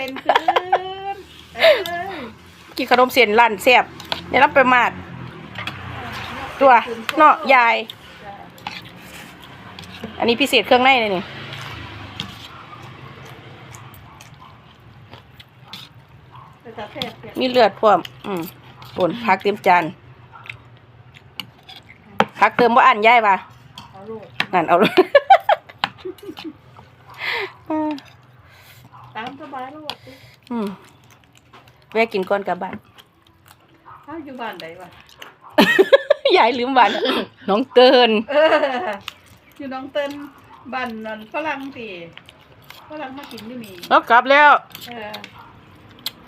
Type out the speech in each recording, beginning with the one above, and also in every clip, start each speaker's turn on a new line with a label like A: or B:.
A: เป็นคืนเอ้ย
B: กินขนมเส้นร้านแซ่บได้รับประมาทตัวเนาะยาย อันนี้พิเศษเครื่องในเลยนี่
A: แต่ถ้าแซ่บเนี่ย
B: มีเลือดพร้อมอืมป่นพักเต็มจานพักเติมว่าอันยายป่ะ
A: เอาลูก
B: นั่นเอาเลย
A: ตามสบายลูกสิ
B: อืมแวะกินก่อนกลับบ้าน
A: ถ้าอยู่บ้านใดวะ
B: ยายลืมบ้าน น้องเติน
A: เอออยู่น้องเติ้นบ้านนั่นฝรั่งสิฝรั่งมากินที่นี่
B: แล้วกลับแล้ว
A: เออ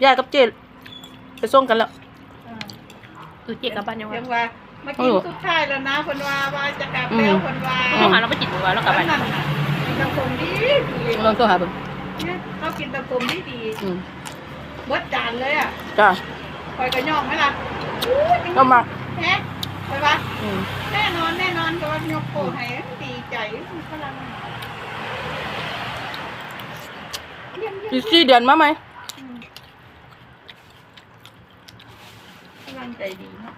A: ยา
B: ยกับเจไปส่งกันแล้ว
A: เออ
C: คือเจ๊กลับบ้านยัง
A: เรี
C: วะ
A: ยกว่ามากิน
B: เออ
A: สุดท้ายแล้วนะคนว่าว่าจะกลับแล้ว
B: อืม
A: คนว่า
C: ต้องหาเราไปจิตหัวแล้วกลับบ้าน
A: นั่นน่ะกินตะคมดีดี
B: ลองโทรหาเบิ่ง
A: เนี่ยเขากินตะคมดีดี
B: อืม
A: เบิดจานเลยอะ
B: จ้า
A: คอยกระย่องไหมล่ะอู้ย
B: ก็มา
A: แฮะคอยว่า
B: อืม
A: แน่นอนแน่นอนก็ว่ายกโปให้ดีใจฝรั่งเยี่ยมเยี่ยม
B: อีกสี่เดือนมาไหม
A: อืมฝรั่งใจดีเนาะ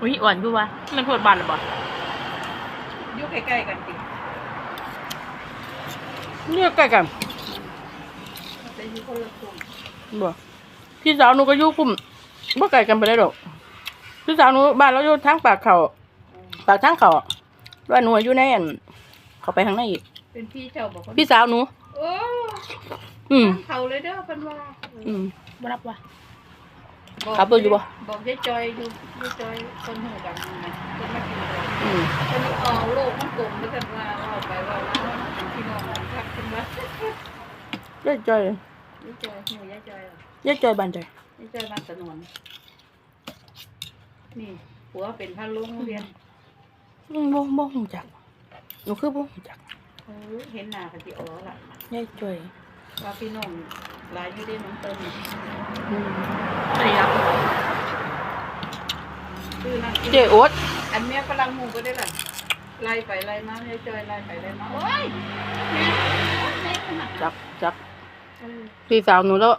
C: อุ้ยอ่อนดูวะมันโทษบ้านหรือเปล่า
A: อยู่ใกล้ๆกันสิ
B: เนี่ยใกล้กัน
A: แต่อยู่คนละกลุ่ม
B: บ่พี่สาวหนูก็อยู่กลุ่มบ่ไกลกันไปเลยดอกพี่สาวหนูบ้านเราอยู่ทางปากเขาปากทางเขาบ้านหนูอยู่ในอันเขาไปทางไหนอีก
A: เป็นพี่เจ้าบอกว่า
B: พี่สาวหนู
A: โอ้
B: อืม
A: เขาเลยเด้อเพิ่นว่า
B: อืม
C: บ่รับวะ
B: ครับเบิ่งอยู่บ่
A: บอกยายจอยอยู่ยายจอยคนหูกันนะเพิ่นมากินเลย
B: อืม
A: เพิ่นเอาโลกมันกลมด้วยกันว่าเอาไปว่าว่าเป็นพี่น้อง ยา
B: ยจอย
A: ยายจอยหูยายจอยเหรอยา
B: ยจอยบ้านใจ
A: ยายจอยบ้านสนวนนี่ผัวเป็นพระลุงเรียน
B: อืมบ่บ่ฮู้จักหนูคือบ่ฮู้จัก
A: เออเห็นหน้ากันสิอ๋อล่ะ
B: ยายจอย
A: ว่าพี่น้องหลายอยู่ได้น้องเติ้ล
B: อืม
C: สวัสดีครับ
A: ชื่อนั่น
B: เจโอ๊ต
A: อันเนี้ยฝรั่งหูก็ได้ล่ะไล่ไปไล่มายายจอยไล่ไปไล่มาโอ้ยแม่แม่ขนาด
B: จักจัก
A: เออ
B: พี่สาวหนูแล้ว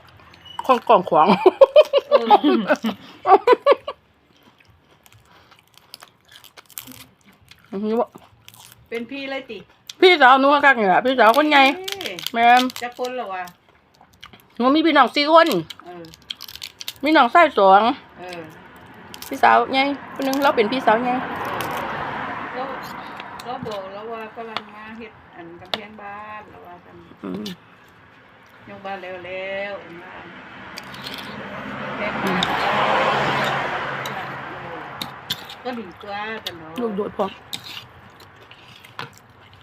B: ข้องกล่องขวาง
A: เออ
B: นี่บ่
A: เป็นพี่เลยติ
B: พี่สาวหนูคักนี่ล่ะพี่สาวคนใหญ่
A: เอ้ย
B: แม่น
A: จะคนเหรอวะ
B: หนูมีพี่น้องสี่คน
A: เออ
B: มีน้องชายสอง
A: เออ
B: พี่สาวใหญ่คนหนึงเราเป็นพี่สาวใหญ่
A: แล้วเรา บอกแล้วว่าฝรั่งมาเฮ็ดอันกำแพงบ้านแล้วว่ากัน
B: อืม
A: ยกบ้านแล้วแล้วอันว่าแพงบ้านก็ดีกว่ากันเนาะ
B: ลูกโดดพอ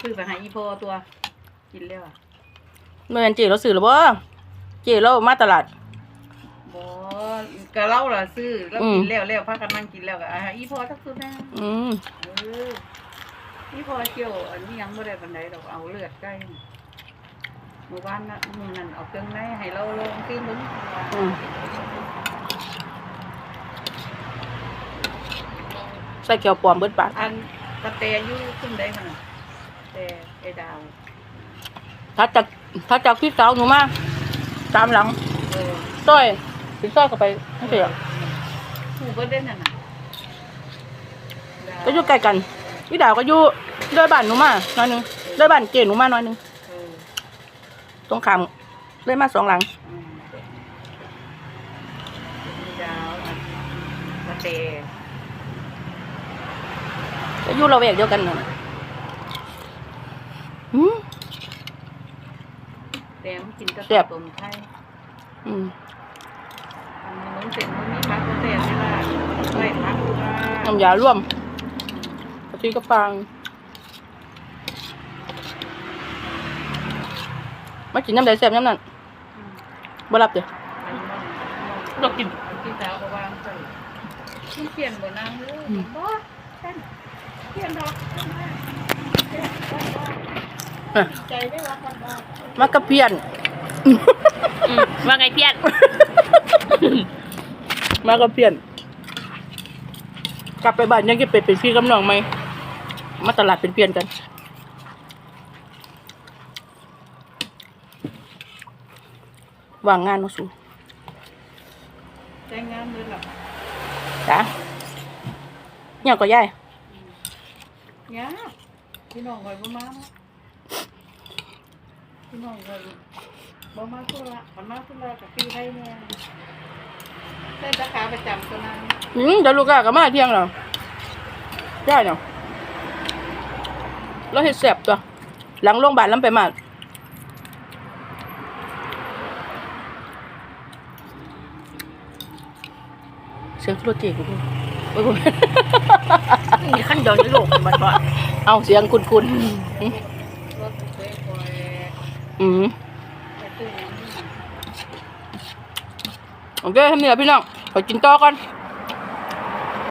A: คือไปหาอีพอตัว กินแล้วอะ
B: เมื่อนั้นเจเราซื้อหรือบ่เจเรามาตลาด
A: บ่ก็เล่าล่ะซื้อแล้วกินแล้วแล้วพากันนั่งกินแล้วก็อะอีพอทักสุดนะ
B: อืม
A: เออ อีพอเกี่ยวอันนี้ยังบ่ได้ปานใดดอกเอาเลือดใกล้หมู่บ้านน่ะมื้อนั้นเอาเครื่องในให้เราลองกินเบิ่งว่า
B: อืมใส่เกียวปลอมเบิดปาก
A: อันกระแตอยู่ขึ้นได้มันน่ะแต่ไอ้ดาว
B: ถ้าจากถ้าจากพี่สาวหนูมาตามหลัง
A: เออ
B: ต้อยพี่ต้อยก็ไปไม่ใช่หรอ
A: ผู้บ่ได้นั่นน่ะดาว
B: ก็อยู่ใกล้กัน พี่ดาวก็อยู่เดินบ้านหนูมาหน่อยหนึงเดินบ้านเจหนูมาหน่อยหนึง
A: เออ
B: ตรงข้ามเลยมาสองหลัง
A: อืมมีดาวอันกระแต
B: ก็อยู่เราแวกเดียวกันน่ะอืม
A: แดงกินกับ
B: แซ่บ
A: ต้มไทย
B: อืม
A: อันนี้น้องเสร็จมันมีพักก็แซ่บได้ล่ะไว้พักดูว่า
B: น้ำยาร่วม กะทิกระปังมากินน้ำใดแซ่บน้ำนั้น
A: อืม
B: บ่รับเด้อ
A: อันนี้น้อง
C: เรากิน
A: พี่สาวก็วางใส่ที่เปลี่ยนบ่นางเลยบ่ท่านเปลี่ยนดอกท่านว่าเปลี่ยนบ่บ่
B: อะ
A: ดีใจได้ว่าท่านว่ามา
B: กระเพียน
C: อืมว่าไงเพี้ยน
B: มากระเพียน กลับไปบ้านยังจะไปเป็นพี่กำนองไหม มาตลาดเป็นเพียนกันว่างงานมาสู่
A: แต่งงานเลยหรอ
B: จ้ะเนี่ยก็ยาย
A: เนี่ยพี่น้องคอยบ่มาเนาะพี่น้องคอยบ่มาทุระมันมาทุระกับพี่ให้แน่ได้สาขาประจำตัวนั้น
B: อืมเดี๋ยวลูกค้าก็มาเที่ยงแล้วได้เนาะ แล้วเฮ็ดแซ่บตัว หลังโรงพยาบาลลำไปมาเสียงโทรเจกูดูโอ้ยกู
C: มีขั้นเดียวในโลกมันบ่
B: เอาเสียงคุณคุณ
A: รถเตะคอย
B: อืม
A: ไปตื้ออย่างนี้
B: โอเคทำเนี่ยพี่น้องไปกินต่อก่อน